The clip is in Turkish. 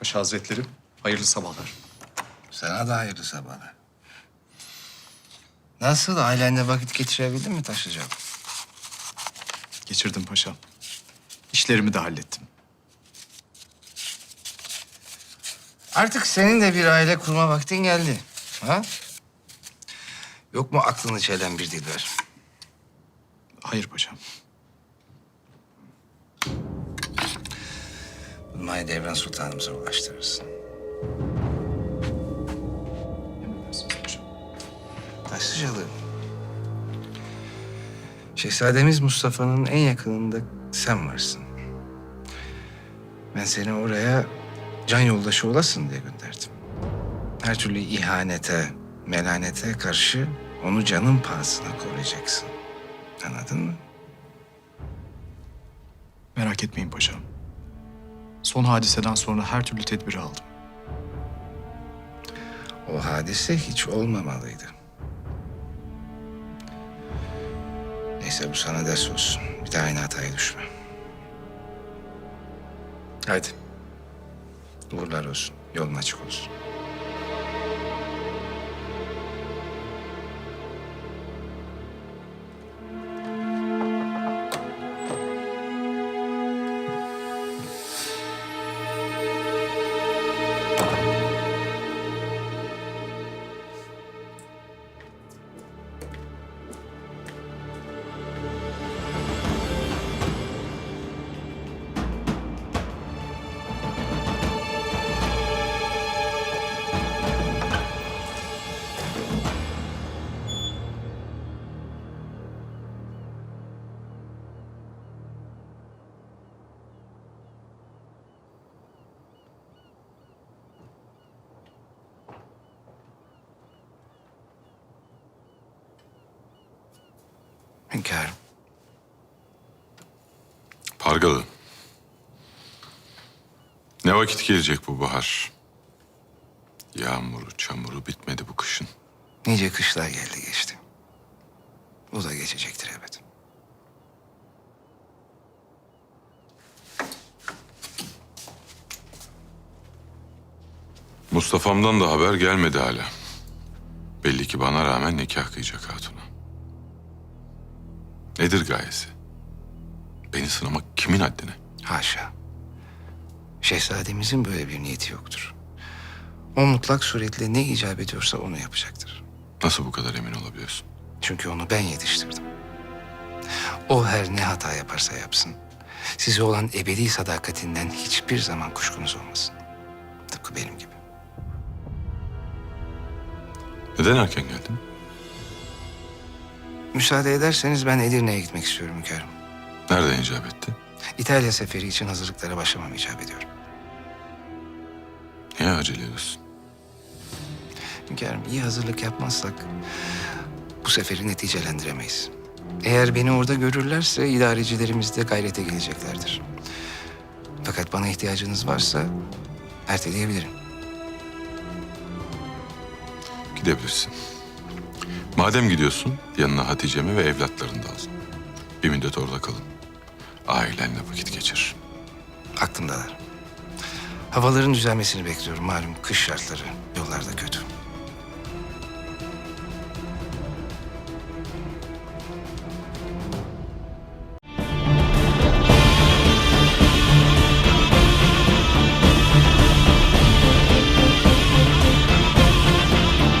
Paşa Hazretleri, hayırlı sabahlar. Sana da hayırlı sabahlar. Nasıl ailenle vakit geçirebildin mi taşıyacağım? Geçirdim paşam. İşlerimi de hallettim. Artık senin de bir aile kurma vaktin geldi. Ha? Yok mu aklını çelen bir dilber? Hayır paşam. Bunu Mahidevran Sultanımıza ulaştırırsın. Emredersiniz paşam. Taşlıcalı. Şehzademiz Mustafa'nın en yakınında sen varsın. Ben seni oraya can yoldaşı olasın diye gönderdim. Her türlü ihanete, melanete karşı onu canın pahasına koruyacaksın. Anladın mı? Merak etmeyin paşam. Son hadiseden sonra her türlü tedbiri aldım. O hadise hiç olmamalıydı. Neyse bu sana ders olsun. Bir daha aynı hataya düşme. Hadi. Uğurlar olsun. Yolun açık olsun. Hünkârım. Pargalı. Ne vakit gelecek bu bahar? Yağmuru, çamuru bitmedi bu kışın. Nice kışlar geldi geçti. Bu da geçecektir elbet. Mustafa'mdan da haber gelmedi hala. Belli ki bana rağmen nikah kıyacak hatuna. Nedir gayesi? Beni sınamak kimin haddine? Haşa. Şehzademizin böyle bir niyeti yoktur. O mutlak suretle ne icap ediyorsa onu yapacaktır. Nasıl bu kadar emin olabiliyorsun? Çünkü onu ben yetiştirdim. O her ne hata yaparsa yapsın. Size olan ebedi sadakatinden hiçbir zaman kuşkunuz olmasın. Tıpkı benim gibi. Neden erken geldin? Müsaade ederseniz ben Edirne'ye gitmek istiyorum hünkârım. Nereden icap etti? İtalya seferi için hazırlıklara başlamam icap ediyor. Niye acele ediyorsun? Hünkârım iyi hazırlık yapmazsak bu seferi neticelendiremeyiz. Eğer beni orada görürlerse idarecilerimiz de gayrete geleceklerdir. Fakat bana ihtiyacınız varsa erteleyebilirim. Gidebilirsin. Madem gidiyorsun yanına Hatice'mi ve evlatlarını da al. Bir müddet orada kalın. Ailenle vakit geçir. Aklımdalar. Havaların düzelmesini bekliyorum. Malum kış şartları yollarda kötü.